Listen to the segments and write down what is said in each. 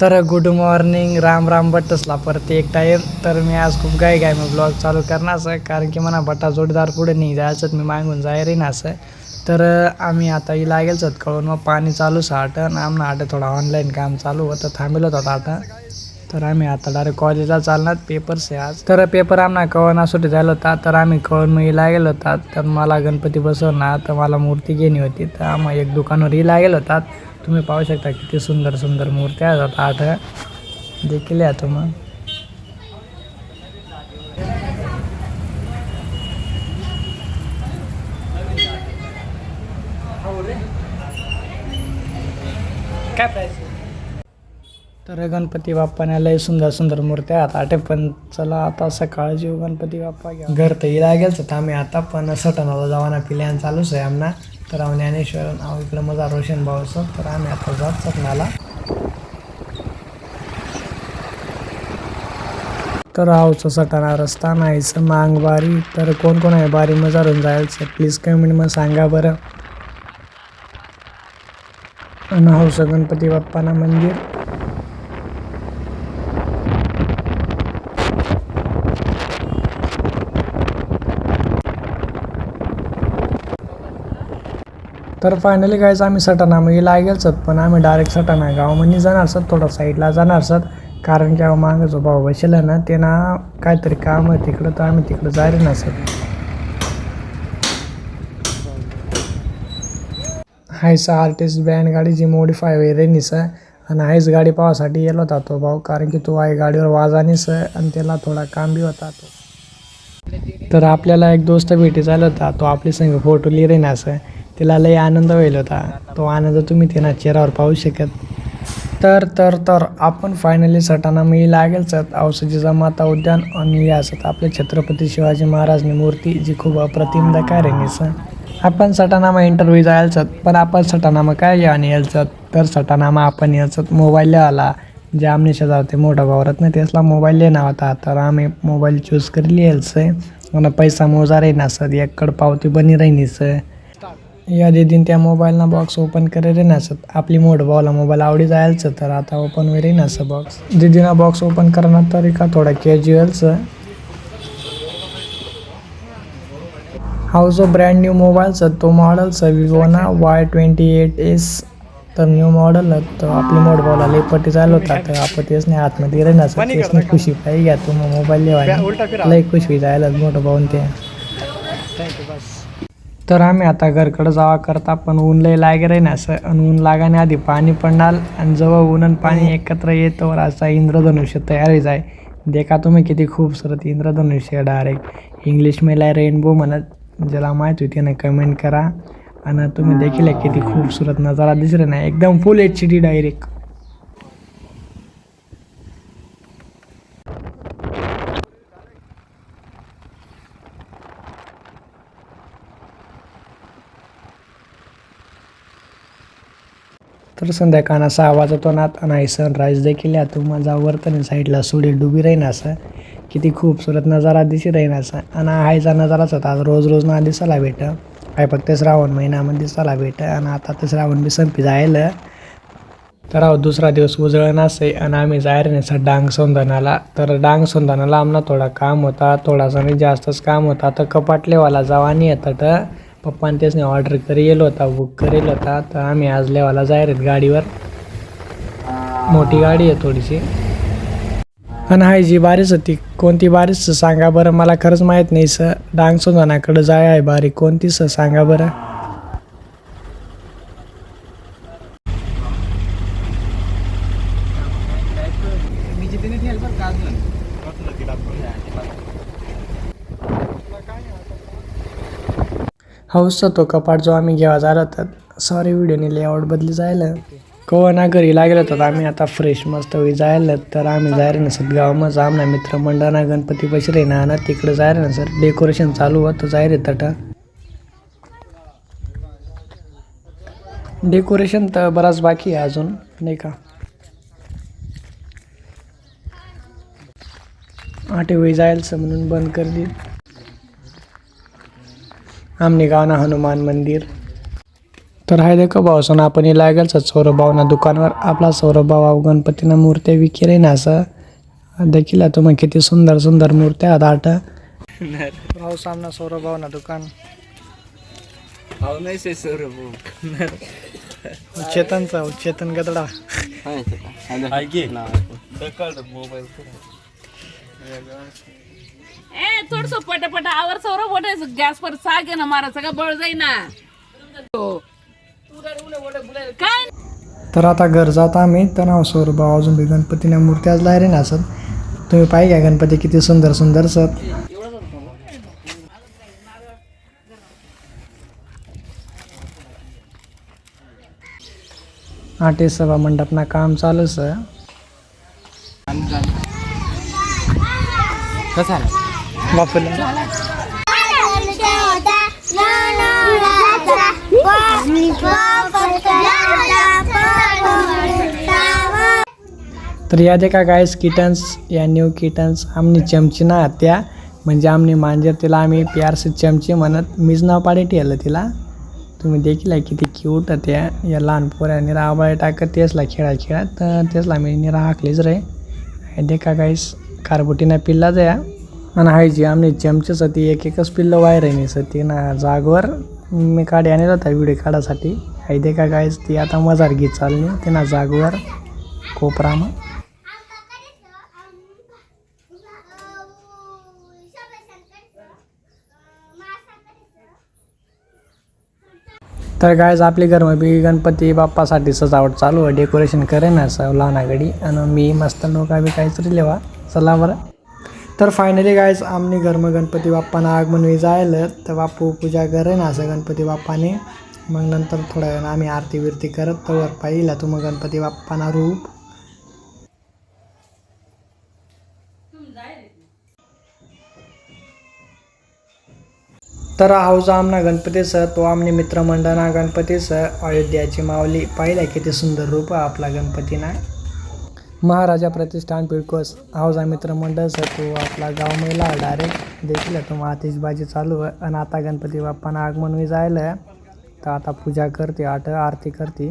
तर good morning Ram Ram बट्टसला परत एक टाईम तर मी आज खूप गाय गाय मग ब्लॉग चालू करणार असं कारण की मला भट्टा जोडीदार पुढे नाही जायचं मी मागून जायरी ना असं. तर आम्ही आता ही लागेलच कळून मग पाणी चालू साठ आणि आमना आटं थोडा ऑनलाईन काम चालू होतं थांबेलच होतं आता. तर आम्ही आता डायरेक्ट कॉलेजला चालणार. पेपर्स आहे आज. तर पेपर आम्हाला कळवणा सुटी झाला होता. तर आम्ही कळून मग गेलो होता. तर मला गणपती बसवणार. तर मला मूर्ती घेणी होती. तर आम्हा एक दुकानावर इला लागेल होता. तुम्ही पाहू शकता किती सुंदर सुंदर मूर्त्या आहेत आठ देखील या तुम्ही काय प्राईस तर गणपती बाप्पाने लय सुंदर सुंदर मूर्त्या आहेत. आटे पण चला आता सकाळ जीव गणपती बाप्पा घ्या घर तर ही लागेल तर आम्ही आता पण सटनाला जावाना प्लॅन चालूच आहे आमना. तर आम्ही ज्ञानेश्वर आहो इकडे माझा रोशन भाऊचं तर आम्ही आता जात सटनाला. तर आवचं सटाणा रस्ता नाहीचं मांग बारी तर कोण कोण आहे बारी मजारून जायचं? प्लीज कमेंट मग सांगा बरं. आणि हौसं गणपती बाप्पाना मंदिर. तर फायनली गायचं आम्ही सटाणा म्हणजे मग लागेल पण आम्ही डायरेक्ट सटाणा गावामध्ये म्हणजे जाणार सर थोडं साईडला जाणार सर कारण की अहो मागं जो भाऊ बसेला ना ते ना काहीतरी काम आहे तिकडं तर आम्ही तिकडं जायला ना सर हायस आर्टिस्ट बँड गाडी जी मोडीफाय रेनीस निस आणि हायस गाडी पावासाठी येलो होता तो भाऊ कारण की तो आहे गाडीवर वाजानीस आणि त्याला थोडा काम बी होता तो. तर आपल्याला एक दोस्त भेटी झाला होता तो आपली संग फोटो लिहिरे ना असं तिला लई आनंद होईल होता. तो आनंद तुम्ही तिना चेहऱ्यावर पाहू शकत. तर तर तर आपण फायनली सटाना मी लागेलच. औषधीचा माता उद्यान आणि या असत आपले छत्रपती शिवाजी महाराजनी मूर्ती जी खूप अप्रतिम दकार आहे निस आपण सटानामा इंटरव्ह्यू जायचं पण आपण सटानामा काय आणि यायचं तर सटानामा आपण यायचं मोबाईल आला. जे आमने शेजार ते मोठा वावरत नाही त्यासला मोबाईल लेना होता. तर आम्ही मोबाईल चूज करी यायचं आणि पैसा मोजा राही ना सर. एककड पावती बनी राही या दीदीन त्या मोबाईलना बॉक्स ओपन करे नसत. आपली मोठ भावाला मोबाईल आवडी जायचं तर आता ओपन वगैरे नसं बॉक्स दीदीना बॉक्स ओपन करणार तरी का थोडा कॅज्युअलचं हा जो ब्रँड न्यू मोबाईलचा तो मॉडेलचा विवोना वाय ट्वेंटी एट एस तर न्यू मॉडेल तर आपली मोठ भावाला लई पट्टी झालं होता. तर आपण तेच नाही आतमध्ये तेच नाही खुशी पाहिजे घ्या तू मग मोबाईल लेवाय लई खुशी जायला मोठं भाऊन ते. तर आम्ही आता घरकडं जावा करता पण ऊन लय लागे रे ना असं. आणि ऊन लागाने आधी पाणी पडणार आणि जेव्हा ऊन आणि पाणी एकत्र येतोवर असा इंद्रधनुष्य तयारी जाय. देखा तुम्ही किती खूपसुरत इंद्रधनुष्य डायरेक्ट इंग्लिश मेला रेनबो म्हणत ज्याला माहीत होती ना कमेंट करा. आणि तुम्ही देखील किती खूपसुरत नजारा दिसरे ना एकदम फुल एच डी डायरेक्ट तर संध्याकाळना सहा वाजतो नात आणि सनराईज देखील या तू माझा वर्तन साईडला सूर्य डुबी राहीन असं किती खूपसूरत नजारा दिसी राहीन असं आणि हायचा नजाराच होता. आज रोज रोज ना दिसायला भेट. आहे फक्त श्रावण महिन्यामध्ये दिसायला भेट. आणि आता तर श्रावण बी संपी जायला. तर अहो दुसरा दिवस उजळण असे आणि आम्ही जायर नाही डांग सोंदनाला तर डांग सोंदनाला आम्हाला थोडा काम होता. थोडासा नाही जास्तच काम होता. तर कपाटलेवाला जावानी येतात. तर पप्पाने तेच नाही ऑर्डर करेल होता बुक करेल होता. तर आम्ही आज लेवाला जायर आहेत गाडीवर. मोठी गाडी आहे थोडीशी. आणि हाय जी बारीच होती. कोणती बारीच सांगा बरं? मला खरंच माहीत नाही सर. डांग सोंदनाकडं जाय आहे बारी कोणती सर सांगा बरं? हो, हौसचा तो कपाट जो आम्ही घेवा झाला तर सॉरी व्हिडिओने लेआउट बदली जायला. कवा घरी लागलं तर आम्ही आता फ्रेश मस्त होई जायला. तर आम्ही जायला नसत गावामध्ये आमना मित्रमंडळाना गणपती बसरे ना ना तिकडे जायला नसत सर. डेकोरेशन चालू होतं जाय रे तटा. डेकोरेशन तर बराच बाकी आहे अजून नाही का? आठे वेळी जायचं म्हणून बंद कर दी. आमने गावना हनुमान मंदिर. तर हाय देखो भाऊसन आपण लागेल सौरभ भावना दुकानवर. आपला सौरभ भाऊ गणपतीनं मूर्त्या विकेरे ना असं. देखील तुम्ही किती सुंदर सुंदर मूर्त्या आहेत आठ. भाऊ सामना सौरभ भावना दुकान. चेतनचा चेतन गदडा. ए थोडस पटापट आवर सौर बोटायचं गॅस वर साग आहे ना मारायचं का बळ जाईना. हो. काय तर आता घर जात आम्ही. तर नाव भाऊ अजून बी गणपतीने मूर्त्याच लायरे ना असत तुम्ही पाहिजे गणपती किती सुंदर सुंदर सत आटे सभा मंडपना काम चालू आहे. बापरे तर या देखा गायस किटन्स या न्यू किटन्स आमनी चमची ना त्या. म्हणजे आमनी मांजर तिला आम्ही प्यारसे चमची म्हणत मीच नाव पाडे ठेवलं तिला. तुम्ही देखील आहे किती क्यूट त्या. या लहान पोऱ्या निरा आबाळे टाकत तेचला खेळा खेळात तर तेचला मी निरा हाकलीच रे. हे देखा गाईस कारबुटीना पिल्ला जाया. आणि हायची जी आमनी चमचीच ती एक एकच पिल्लं वायर आहे नाही ती ना जागवर मी काढे आणला होता व्हिडिओ काढासाठी. हाय का गायच ती आता मजार घेत चालली. ते ना जागवर कोपरामा. तर गायज आपली घरमध्ये बी गणपती बाप्पासाठी सजावट चालू आहे. डेकोरेशन करे ना असं लहानागडी आणि मी मस्त नोका बी काहीतरी रिलेवा चला बरं. तर फायनली गायज आम्ही घरमं गणपती बाप्पानं आगमन वी जायलं. तर बापू पूजा करे ना असं गणपती बाप्पाने. मग नंतर थोड्या वेळानं आम्ही आरती बिरती करत तर पाहिला. तू मग गणपती बाप्पाना रूप. तर हाऊस आमना गणपती सर तो आमने मित्रमंडळना गणपतीसह अयोध्याची माऊली. पाहिलं किती सुंदर रूप आपला आपला गणपतीना. महाराजा प्रतिष्ठान पिळकोस. हाऊसा मित्रमंडळ तो आपला गाव महिला डायरेक्ट देखील तो आतिषबाजी चालू आहे. आणि आता गणपती बाप्पांना आगमन मी जायला तर आता पूजा करते आठ आरती करते.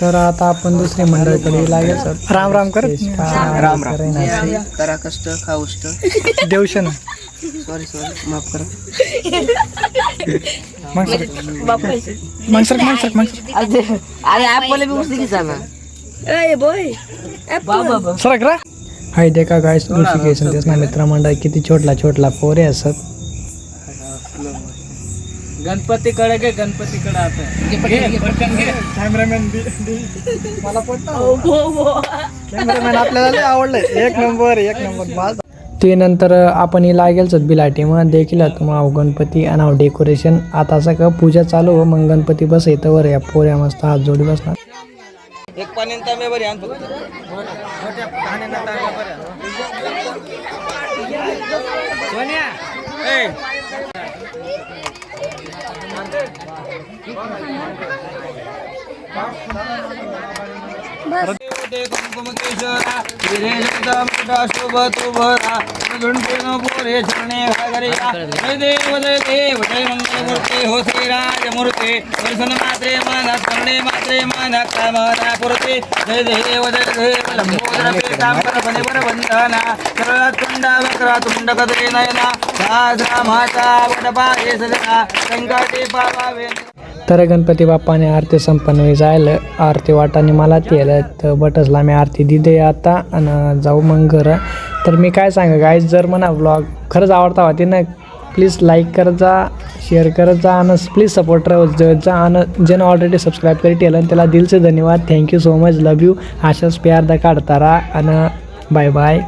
तर आता आपण दुसरी मंडळीकडे लागेल सर. राम राम कर राम राम. करा कष्ट खा उष्ट देवशन सॉरी सॉरी माफ करा. मग सर. मग सर मग सर मग अरे अरे ऍपवाले बी उष्ट की चालना सरक रा. हाय देखा गायस ऋषिकेश तेच ना मित्रमंडळ किती छोटला छोटला पोरे असत. गणपती कडे गे गणपती कडे आता कॅमेरामॅन मला कॅमेरामॅन आपल्याला आवडलं एक नंबर एक नंबर. ते नंतर आपण लागेलच बिलाटी मग देखील तुम्हाला गणपती आणि डेकोरेशन आता सगळं पूजा चालू हो, मग गणपती बस येतं वर या पोऱ्या मस्त हात जोडी बसणार. एक पाणी तांबे बरी आण फक्त. सोन्या ए. कुमकुम केशरा हिरे शुभ तू चरणे जय देव जय देव जय मंगलमूर्ती हो श्रीराजमूर्ती दर्शन मात्रे मन स्मरणे मात्रे कामना पुरते जय देव जय देव लंबोदर पीतांबर फणिवर वंदना नयना राधा माता वडपाये सजना संकटे तर गणपती बाप्पाने आरती संपन्न होई जायला. आरती वाटाने मला ते तर बटसला मी आरती दिदे आता आणि जाऊ मग घरं. तर मी काय सांगा गाय जर म्हणा ब्लॉग खरंच आवडता होती ना प्लीज लाईक करत जा शेअर करत जा आणि प्लीज सपोर्ट राहत जा आणि ज्यानं ऑलरेडी सबस्क्राईब करी केलं आणि त्याला दिलचे धन्यवाद. Thank you so much love you अशाच प्यार दा काढता राहा आणि बाय बाय